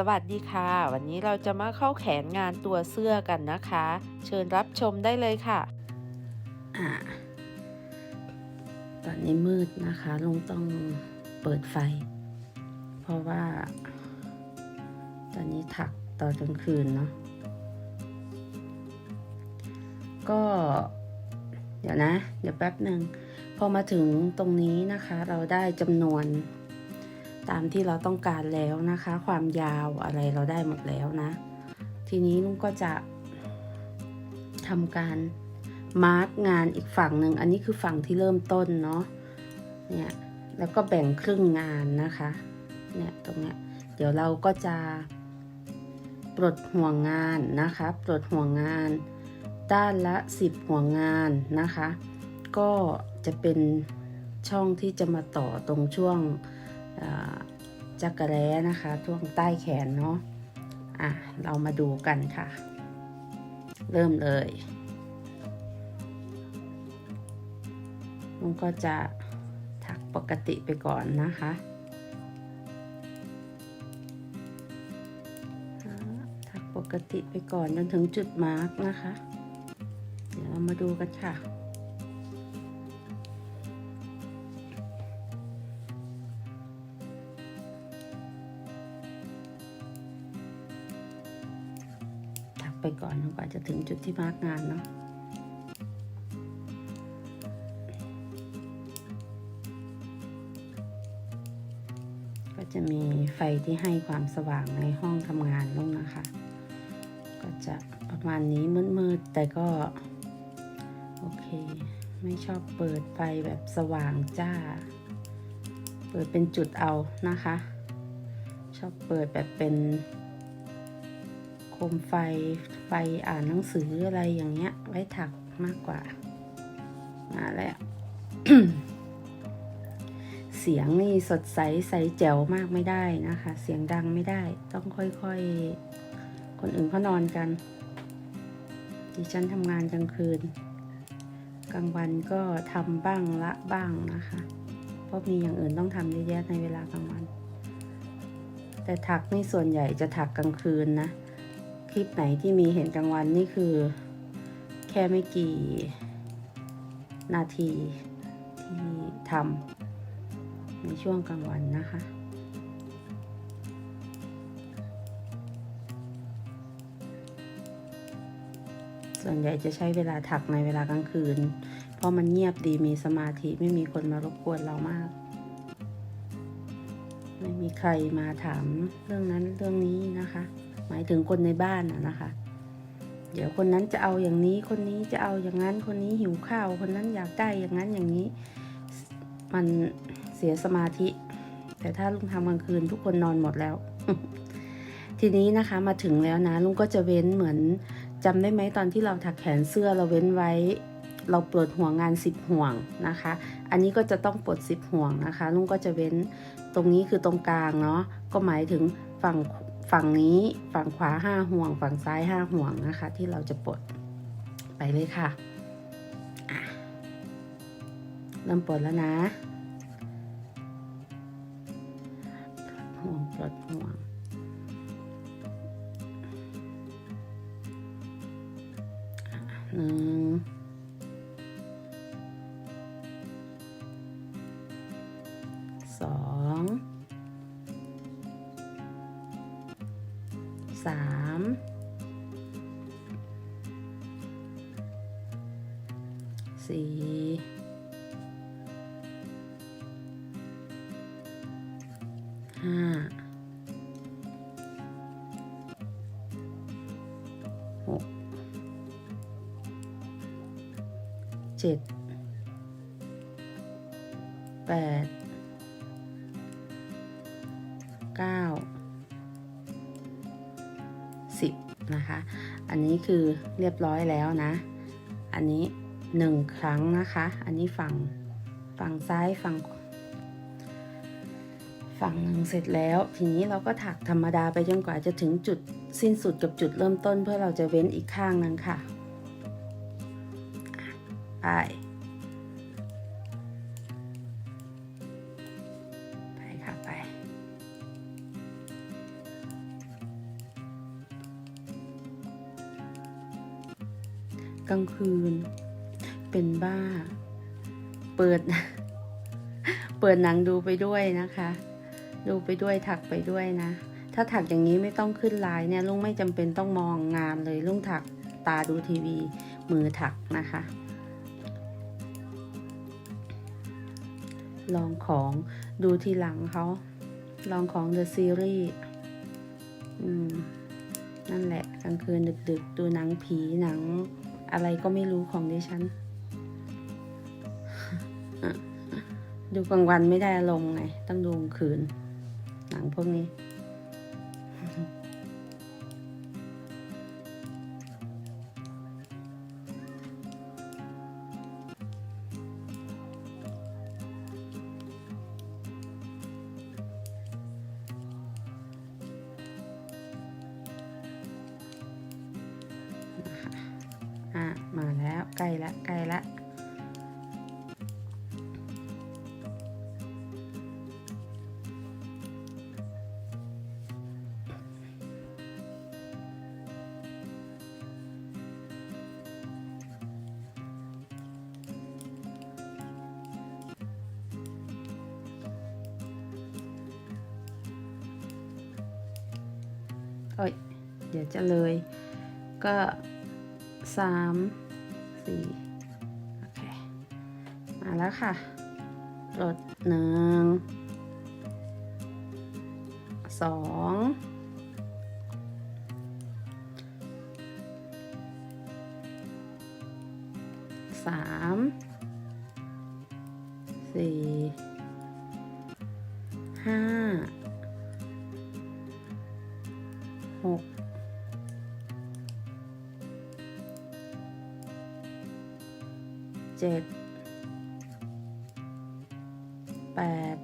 สวัสดีค่ะ วันนี้เราจะมาเข้าแขนงานตัวเสื้อกันนะคะ เชิญรับชมได้เลยค่ะอ่าตอนนี้มืดนะคะลุงต้องเปิดไฟ เพราะว่า ตอนนี้ถักตอนกลางคืนเนาะก็ เดี๋ยวนะ เดี๋ยวแป๊บหนึ่งพอมาถึงตรงนี้นะคะ เราได้จำนวน ตามที่เราต้องการแล้วนะคะ ความยาวอะไรเราได้หมดแล้วนะ ทีนี้ลุงก็จะทำการมาร์กงานอีกฝั่งหนึ่งอันนี้คือฝั่งที่เริ่มต้นเนาะเนี่ยแล้วก็แบ่งครึ่งงานนะคะเนี่ยตรงเนี้ยเดี๋ยวเราก็จะปลดห่วงงานนะคะปลดห่วงงาน ด้านละ 10 ห่วงงานนะคะ ก็จะเป็นช่องที่จะมาต่อตรงช่วง จักรแร้นะคะช่วงใต้แขนเนาะอะเรามาดูกันค่ะ เริ่มเลยลุงก็จะถักปกติไปก่อนนะคะถักปกติไปก่อนจนถึงจุดมาร์กนะคะ เดี๋ยวเรามาดูกันค่ะ ไปก่อนกว่าจะถึงจุดที่มาร์กงานเนาะก็จะมีไฟที่ให้ความสว่างในห้องทำงานลงนะคะ ก็จะประมาณนี้มืดๆแต่ก็ โอเค ไม่ชอบเปิดไฟแบบสว่างจ้า เปิดเป็นจุดเอานะคะ ชอบเปิดแบบเป็นโคมไฟ ไฟอ่านหนังสืออะไรอย่างเงี้ย ไว้ถักมากกว่า มาแล้ว เสียงนี่สดใสใสแจ๋วมากไม่ได้นะคะ เสียงดังไม่ได้ ต้องค่อยๆ คนอื่นเขานอนกัน ดิฉันทำงานกลางคืน กลางวันก็ทำบ้างละบ้างนะคะ เพราะมีอย่างอื่นต้องทำเยอะแยะในเวลากลางวัน แต่ถักนี่ส่วนใหญ่จะถักกลางคืนนะ ลิปไหนที่มีเห็นกลางวันนี่คือ แค่ไม่กี่นาทีที่ทำในช่วงกลางวันนะคะส่วนใหญ่จะใช้เวลาถักในเวลากลางคืน เพราะมันเงียบดีมีสมาธิไม่มีคนมารบกวนเรามาก ไม่มีใครมาถามเรื่องนั้นเรื่องนี้นะคะ หมายถึงคนในบ้านนะนะคะ เดี๋ยวคนนั้นจะเอาอย่างนี้คนนี้จะเอาอย่างนั้นคนนี้หิวข้าว คนนั้นอยากได้อย่างนั้นอย่างนี้ มันเสียสมาธิ แต่ถ้าลุงทำกลางคืนทุกคนนอนหมดแล้ว ทีนี้นะคะมาถึงแล้วนะลุงก็จะเว้นเหมือนจำได้ไหมตอนที่เราถักแขนเสื้อเราเว้นไว้ เราปลดห่วงงาน10ห่วงนะคะ อันนี้ก็จะต้องปลด10ห่วงนะคะลุงก็จะเว้นตรงนี้คือตรงกลางเนาะก็หมายถึงฝั่ง ฝั่งนี้ฝั่งขวา 5 ห่วง ฝั่งซ้าย 5 ห่วงนะคะ ที่เราจะปลดไปเลยค่ะเริ่มปลดแล้วนะห่วงปลดห่วงหนึ่งสอง สามสี่ห้าหกเจ็ดแปด คือเรียบร้อยแล้วนะ อันนี้หนึ่งครั้งนะคะ อันนี้ฝั่งฝั่งซ้ายฝั่งฝั่งหนึ่งเสร็จแล้ว ทีนี้เราก็ถักธรรมดาไปจนกว่าจะถึงจุดสิ้นสุดกับจุดเริ่มต้นเพื่อเราจะเว้นอีกข้างนึงค่ะอะไปไปค่ะไปางคืน เป็นบ้า เปิด เปิดหนังดูไปด้วยนะคะ ดูไปด้วยถักไปด้วยนะ ถ้าถักอย่างนี้ไม่ต้องขึ้นไลน์เนี่ยลุงไม่จำเป็นต้องมองงานเลยลุงถักตาดูทีวี มือถักนะคะ ลองของดูทีหลังเขาลองของ The Series อืม นั่นแหละกลางคืนดึกๆ ดูหนังผีหนัง อะไรก็ไม่รู้ของดิฉัน ดูกลางวันไม่ได้อารมณ์ไง ต้องดูกลางคืน หนังพวกนี้ มาแล้วใกล้ละใกล้ละโอ้ย เดี๋ยวจะเลย ก็สาม สี่โอเค มาแล้วค่ะรถหนึ่งสองสามสี่ห้าหก เจ็ดแปด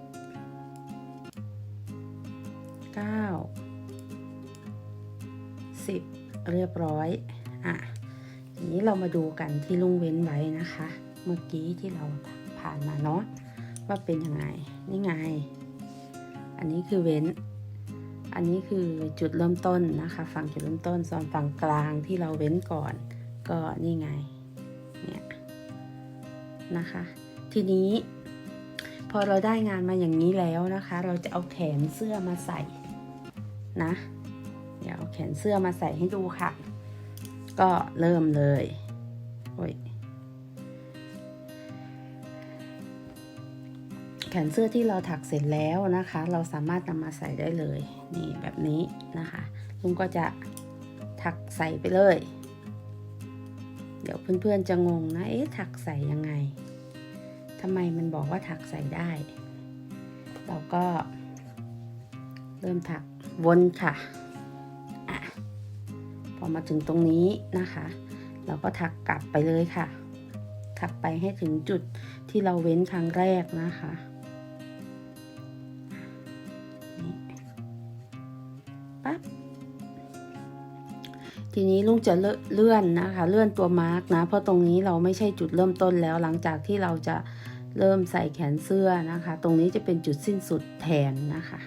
เก้าสิบเรียบร้อยอะทีนี้เรามาดูกันที่ลุงเว้นไว้นะคะ เมื่อกี้ที่เราผ่านมาเนาะว่าเป็นยังไงนี่ไง อันนี้คือเว้น อันนี้คือจุดเริ่มต้นนะคะ ฝั่งจุดเริ่มต้นส่วนฝั่งกลางที่เราเว้นก่อน ก็นี่ไง นะคะ ทีนี้ พอเราได้งานมาอย่างนี้แล้วนะคะ เราจะเอาแขนเสื้อมาใส่นะเดี๋ยวเอาแขนเสื้อมาใส่ให้ดูค่ะ ก็เริ่มเลยโอ้ยแขนเสื้อที่เราถักเสร็จแล้วนะคะ เราสามารถนำมาใส่ได้เลย นี่แบบนี้นะคะลุงก็จะถักใส่ไปเลย เดี๋ยวเพื่อนๆจะงงนะ เอ๊ะ ถักใส่ยังไงทำไมมันบอกว่าถักใส่ได้ เราก็เริ่มถักวนค่ะอะพอมาถึงตรงนี้นะคะ เราก็ถักกลับไปเลยค่ะ ถักไปให้ถึงจุดที่เราเว้นครั้งแรกนะคะ ทีนี้ลุงจะเลื่อนนะคะเลื่อนตัวมาร์กนะ เพราะตรงนี้เราไม่ใช่จุดเริ่มต้นแล้ว หลังจากที่เราจะเริ่มใส่แขนเสื้อนะคะ ตรงนี้จะเป็นจุดสิ้นสุดแทนนะคะ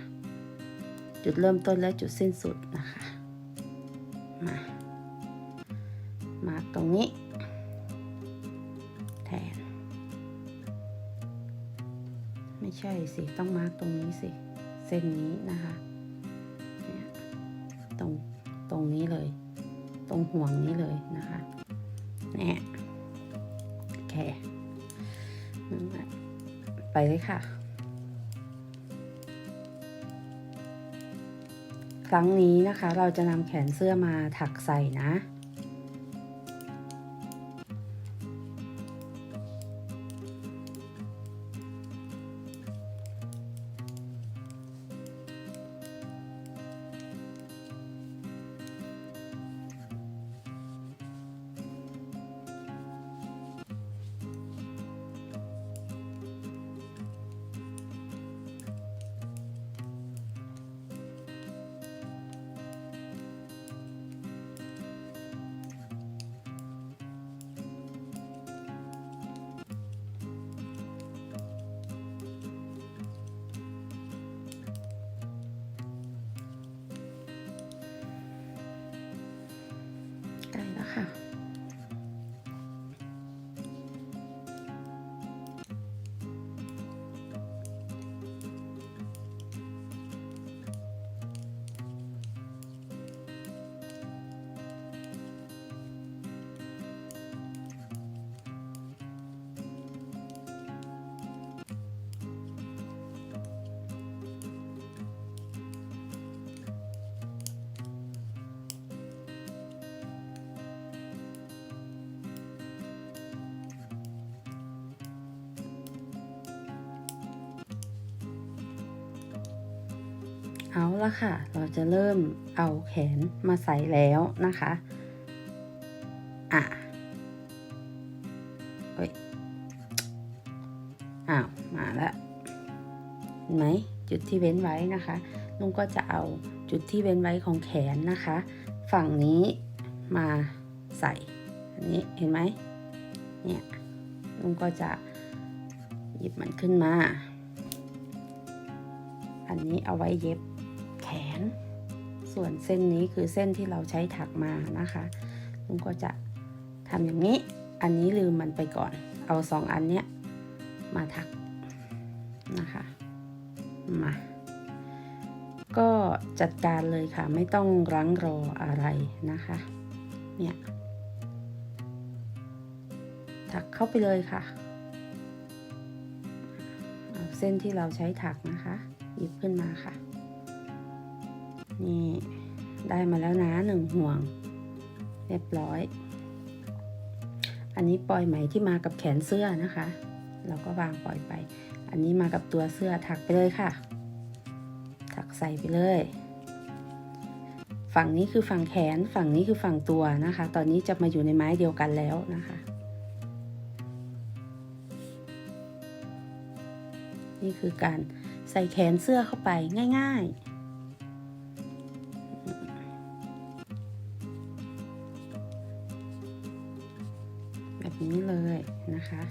จุดเริ่มต้นและจุดสิ้นสุดนะคะมามาร์กตรงนี้แทน ไม่ใช่สิ ต้องมาร์กตรงนี้สิ เส้นนี้นะคะตรงตรงนี้เลย ตรงห่วงนี้เลยนะคะเนี่ยโอเคนั่นแหละไปเลยค่ะ ครั้งนี้นะคะเราจะนำแขนเสื้อมาถักใส่นะ เอาละค่ะ เราจะเริ่มเอาแขนมาใส่แล้วนะคะ อะเอ้ย อ้าว มาแล้วเห็นไหมจุดที่เว้นไว้นะคะลุงก็จะเอาจุดที่เว้นไว้ของแขนนะคะ ฝั่งนี้มาใส่ อันนี้เห็นไหมเนี่ยลุงก็จะหยิบมันขึ้นมา อันนี้เอาไว้เย็บ ส่วนเส้นนี้คือเส้นที่เราใช้ถักมานะคะลุงก็จะทำอย่างนี้ อันนี้ลืมมันไปก่อน เอาสองอันเนี้ยมาถักนะคะ มา ก็จัดการเลยค่ะ ไม่ต้องรั้งรออะไรนะคะ เนี่ย ถักเข้าไปเลยค่ะเอาเส้นที่เราใช้ถักนะคะ หยิบขึ้นมาค่ะ นี่ได้มาแล้วนะหนึ่งห่วง เรียบร้อย อันนี้ปล่อยไหมที่มากับแขนเสื้อนะคะ เราก็วางปล่อยไป อันนี้มากับตัวเสื้อถักไปเลยค่ะ ถักใส่ไปเลย ฝั่งนี้คือฝั่งแขนฝั่งนี้คือฝั่งตัวนะคะ ตอนนี้จะมาอยู่ในไม้เดียวกันแล้วนะคะ นี่คือการใส่แขนเสื้อเข้าไปง่าย ๆ นะคะ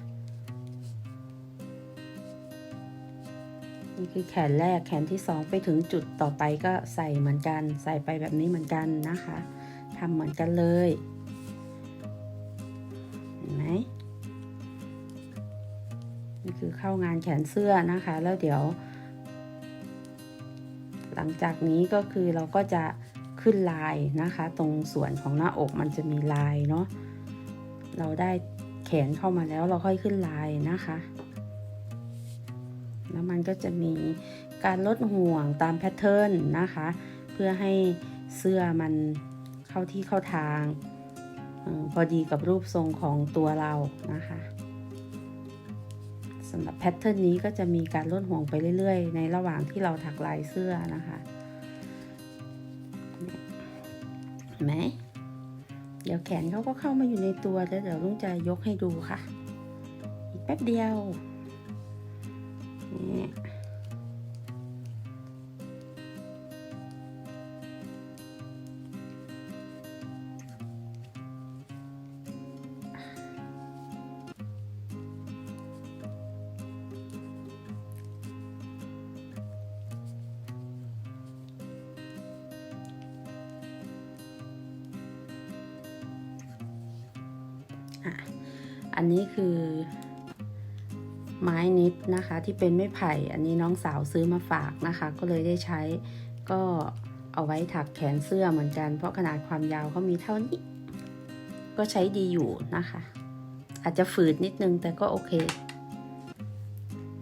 นี่คือแขนแรกแขนที่สองไปถึงจุดต่อไปก็ใส่เหมือนกัน ใส่ไปแบบนี้เหมือนกันนะคะทำเหมือนกันเลยเห็นไหมนี่คือเข้างานแขนเสื้อนะคะ แล้วเดี๋ยว หลังจากนี้ก็คือเราก็จะขึ้นลายนะคะ ตรงส่วนของหน้าอกมันจะมีลายเนาะเราได้ นเข้ามาแล้วเราค่อยขึ้นลายนะคะ แล้วมันก็จะมีการลดห่วงตามแพทเทิร์นนะคะ เพื่อให้เสื้อมันเข้าที่เข้าทางอพอดีกับรูปทรงของตัวเรานะคะสำหรับแพทเทิร์นนี้ก็จะมีการลดห่วงไปเรื่อยๆ ในระหว่างที่เราถักลายเสื้อนะคะไหม เดี๋ยวแขนเขาก็เข้ามาอยู่ในตัวแล้วเดี๋ยวลุงจะยกให้ดูค่ะ อีกแป๊บเดียวนี่ อะอันนี้คือ ไม้นิดนะคะที่เป็นไม้ไผ่ อันนี้น้องสาวซื้อมาฝากนะคะ ก็เลยได้ใช้ก็เอาไว้ถักแขนเสื้อเหมือนกัน เพราะขนาดความยาวเขามีเท่านี้ ก็ใช้ดีอยู่นะคะ อาจจะฝืดนิดนึงแต่ก็โอเค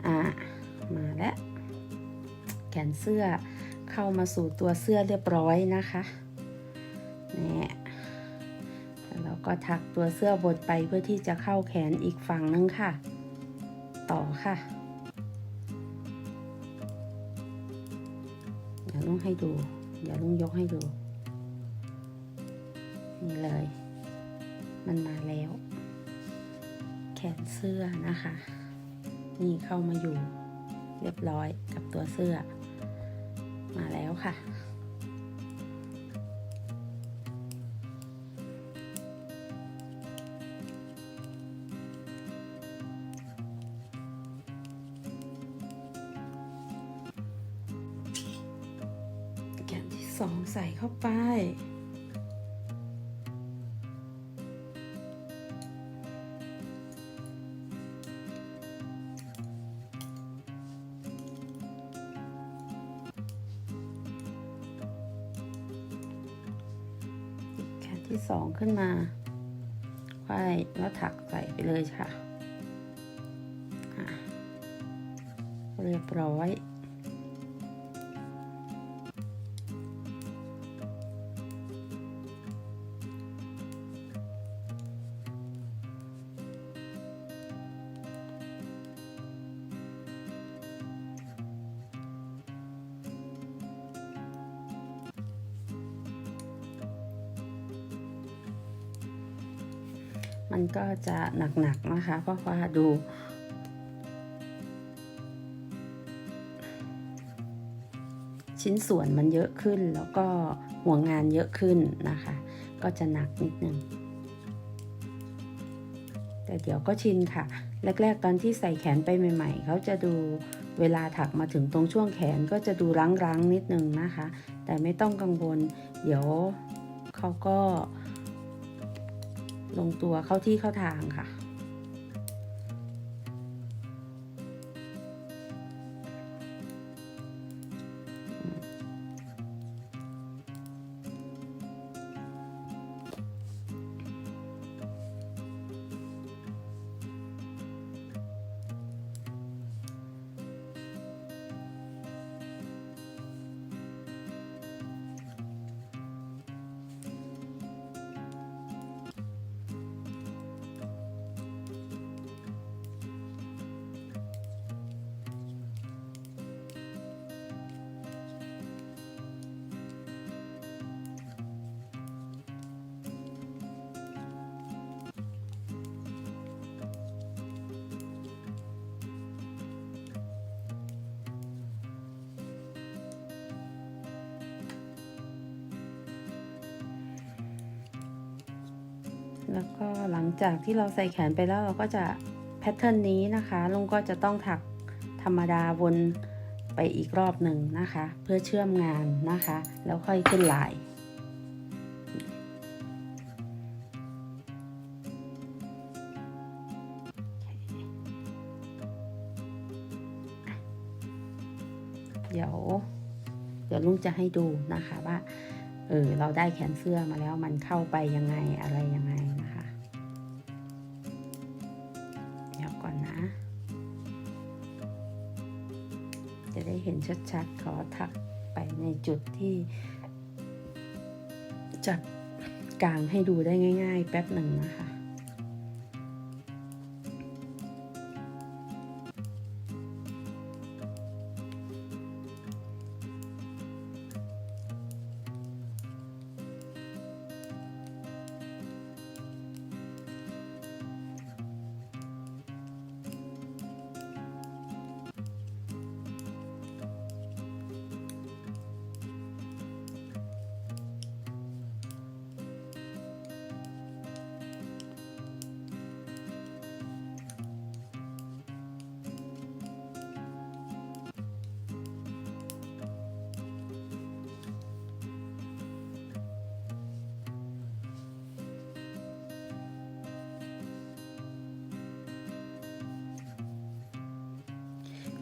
อ่ามาแล้วแขนเสื้อเข้ามาสู่ตัวเสื้อเรียบร้อยนะคะนี่แล้วเรา ก็ถักตัวเสื้อบดไปเพื่อที่จะเข้าแขนอีกฝั่งนึงค่ะ ต่อค่ะ เดี๋ยวลุงให้ดู เดี๋ยวลุงยกให้ดู นี่เลย มันมาแล้ว แขนเสื้อนะคะ นี่เข้ามาอยู่ เรียบร้อยกับตัวเสื้อ มาแล้วค่ะ ที่สองขึ้นมาไขว้แล้วถักใส่ไปเลยค่ะอะเรียบร้อย ก็จะหนักๆนะคะเพราะว่าดู ชิ้นส่วนมันเยอะขึ้นแล้วก็หัวงานเยอะขึ้นนะคะ ก็จะหนักนิดนึงแต่เดี๋ยวก็ชินค่ะ แรก ๆ ตอนที่ใส่แขนไปใหม่ ๆเขาจะดูเวลาถักมาถึงตรงช่วงแขนก็จะดูรั้งๆนิดนึงนะคะ แต่ไม่ต้องกังวล เดี๋ยวเขาก็ ลงตัวเข้าที่เข้าทางค่ะ แล้วก็หลังจากที่เราใส่แขนไปแล้วเราก็จะแพทเทิร์นนี้นะคะลุงก็จะต้องถักธรรมดาวนไปอีกรอบหนึ่งนะคะ เพื่อเชื่อมงานนะคะ แล้วค่อยขึ้นลายเดี๋ยว เดี๋ยวลุงจะให้ดูนะคะว่า เออ เราได้แขนเสื้อมาแล้วมันเข้าไปยังไงอะไรยังไง ชัดๆ ขอถักไปในจุดที่จัดกลางให้ดูได้ง่าย ๆ แป๊บหนึ่งนะคะ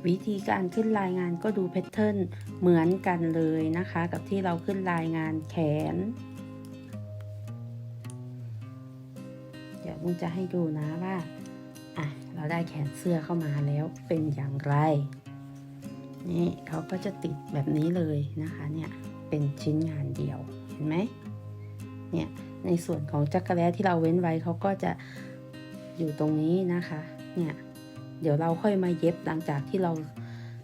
วิธีการขึ้นรายงานก็ดูแพทเทิร์นเหมือนกันเลยนะคะ กับที่เราขึ้นรายงานแขน เดี๋ยวลุงจะให้ดูนะว่าอะเราได้แขนเสื้อเข้ามาแล้วเป็นอย่างไร นี่เขาก็จะติดแบบนี้เลยนะคะเนี่ยเป็นชิ้นงานเดียวเห็นไหมเนี่ยในส่วนของจักรแล้ที่เราเว้นไว้เขาก็จะอยู่ตรงนี้นะคะเนี่ย เดี๋ยวเราค่อยมาเย็บหลังจากที่เรา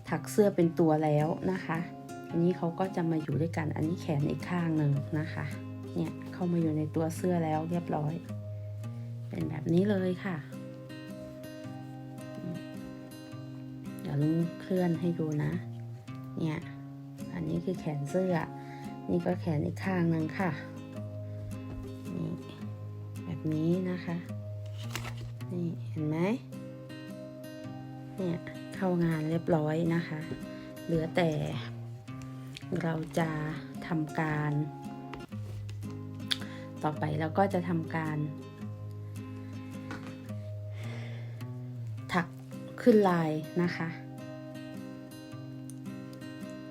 ถักเสื้อเป็นตัวแล้วนะคะ อันนี้เขาก็จะมาอยู่ด้วยกัน อันนี้แขนอีกข้างหนึ่งนะคะ เนี่ยเข้ามาอยู่ในตัวเสื้อแล้วเรียบร้อย เป็นแบบนี้เลยค่ะ เดี๋ยวลุงเคลื่อนให้ดูนะ เนี่ย อันนี้คือแขนเสื้อ นี่ก็แขนอีกข้างหนึ่งค่ะ นี่แบบนี้นะคะ นี่เห็นไหม เนี่ยเข้างานเรียบร้อยนะคะ เหลือแต่เราจะทำการ ต่อไปเราก็จะทำการ ถักขึ้นลายนะคะ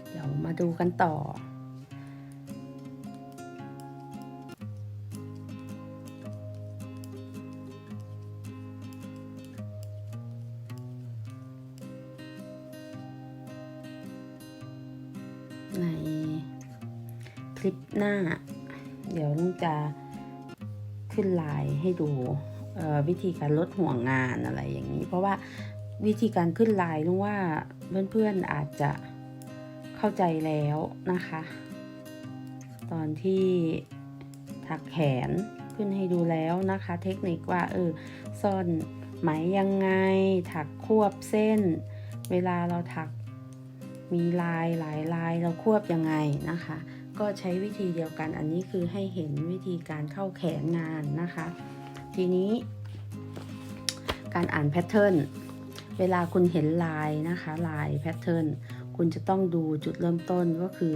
เดี๋ยวมาดูกันต่อ ลิปหน้า เดี๋ยวลุงจะขึ้นไลน์ให้ดูวิธีการลดห่วงงานอะไรอย่างนี้ เพราะว่าวิธีการขึ้นไลน์ลุงว่าเพื่อนๆอาจจะเข้าใจแล้วนะคะ ตอนที่ถักแขนขึ้นให้ดูแล้วนะคะ เทคนิคว่าเออซ่อนไหมยังไง ถักควบเส้น เวลาเราถักมีลายหลายลายเราควบยังไงนะคะ ก็ใช้วิธีเดียวกันอันนี้คือให้เห็นวิธีการเข้าแขนงานนะคะ ทีนี้ การอ่านแพทเทิร์นเวลาคุณเห็นลายนะคะลายแพทเทิร์นคุณจะต้องดูจุดเริ่มต้นก็คือ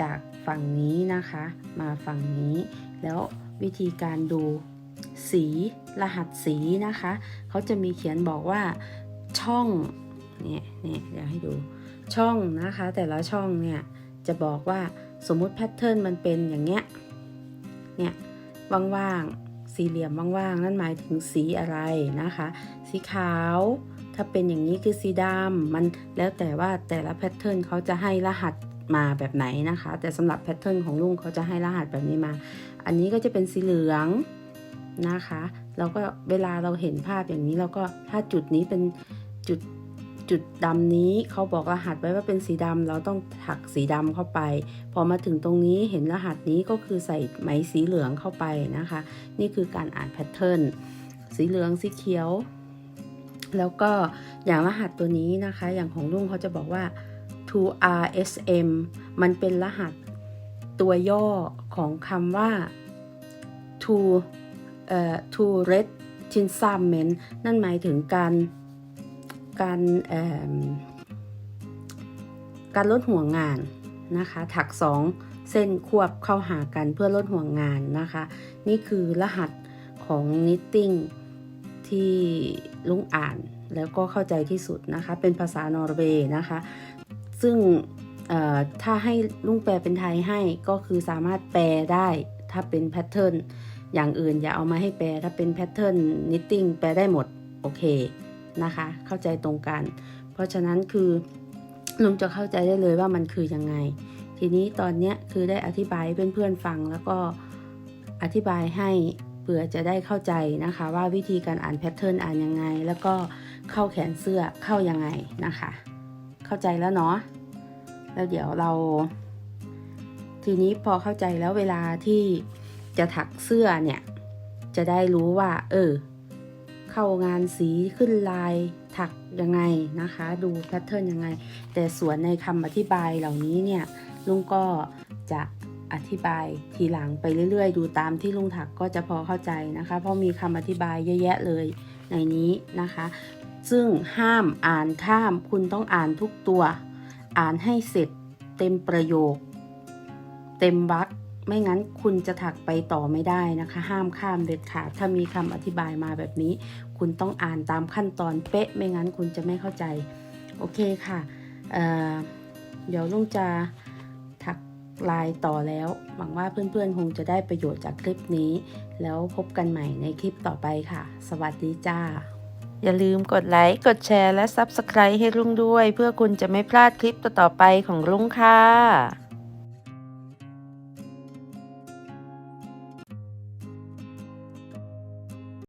จากฝั่งนี้นะคะ มาฝั่งนี้ แล้ววิธีการดูสีรหัสสีนะคะ เขาจะมีเขียนบอกว่าช่องเนี่ยเนี่ยเดี๋ยวให้ดูช่องนะคะ แต่ละช่องเนี่ยจะบอกว่า สมมุติแพทเทิร์นมันเป็นอย่างเงี้ย เนี่ยว่างๆ สี่เหลี่ยมว่างๆ นั่นหมายถึงสีอะไรนะคะ สีขาว ถ้าเป็นอย่างนี้คือสีดำ มันแล้วแต่ว่าแต่ละแพทเทิร์นเขาจะให้รหัสมาแบบไหนนะคะ แต่สำหรับแพทเทิร์นของลุงเขาจะให้รหัสแบบนี้มา อันนี้ก็จะเป็นสีเหลืองนะคะเราก็เวลาเราเห็นภาพอย่างนี้เราก็ถ้าจุดนี้เป็นจุด จุดดำนี้เขาบอกรหัสไว้ว่าเป็นสีดำเราต้องถักสีดำเข้าไป พอมาถึงตรงนี้เห็นรหัสนี้ก็คือใส่ไหมสีเหลืองเข้าไปนะคะ นี่คือการอ่านแพทเทิร์นสีเหลืองสีเขียว แล้วก็อย่างรหัสตัวนี้นะคะ อย่างของลุงเขาจะบอกว่า 2RSM มันเป็นรหัสตัวย่อของคำว่า to เอ่อ to red t i n s a m e n t นั่นหมายถึงการ การการลดห่วงงานนะคะ ถักสองเส้นควบเข้าหากันเพื่อลดห่วงงานนะคะ นี่คือรหัสของ knitting ที่ลุงอ่านแล้วก็เข้าใจที่สุดนะคะ เป็นภาษานอร์เวย์นะคะ ซึ่งถ้าให้ลุงแปลเป็นไทยให้ก็คือสามารถแปลได้ถ้าเป็นแพทเทิร์นอย่างอื่นอย่าเอามาให้แปลถ้าเป็นแพทเทิร์นนิตติ้งแปลได้หมด โอเค นะคะ เข้าใจตรงกัน เพราะฉะนั้นคือลุงจะเข้าใจได้เลยว่ามันคือยังไง ทีนี้ตอนเนี้ยคือได้อธิบายเพื่อนๆฟังแล้วก็อธิบายให้เผื่อจะได้เข้าใจนะคะ ว่าวิธีการอ่านแพทเทิร์นอ่านยังไง แล้วก็เข้าแขนเสื้อเข้ายังไงนะคะ เข้าใจแล้วเนาะแล้วเดี๋ยวเรา ทีนี้พอเข้าใจแล้วเวลาที่จะถักเสื้อเนี่ย จะได้รู้ว่า เออ เข้างานสีขึ้นลายถักยังไงนะคะ ดูแพทเทิร์นยังไง แต่ส่วนในคำอธิบายเหล่านี้เนี่ยลุงก็จะอธิบายทีหลังไปเรื่อยๆ ดูตามที่ลุงถักก็จะพอเข้าใจนะคะ เพราะมีคำอธิบายเยอะแยะเลยในนี้นะคะ ซึ่งห้ามอ่านข้ามคุณต้องอ่านทุกตัว อ่านให้เสร็จเต็มประโยค เต็มวรรค ไม่งั้นคุณจะถักไปต่อไม่ได้นะคะ ห้ามข้ามเด็ดขาดถ้ามีคำอธิบายมาแบบนี้ คุณต้องอ่านตามขั้นตอนเป๊ะ ไม่งั้นคุณจะไม่เข้าใจ โอเคค่ะเเดี๋ยวลุงจะถักลายต่อแล้ว หวังว่าเพื่อนๆ คงจะได้ประโยชน์จากคลิปนี้ แล้วพบกันใหม่ในคลิปต่อไปค่ะ สวัสดีจ้า อย่าลืมกดไลค์ กดแชร์ และ Subscribe ให้ลุงด้วย เพื่อคุณจะไม่พลาดคลิปต่อๆไปของลุงค่ะ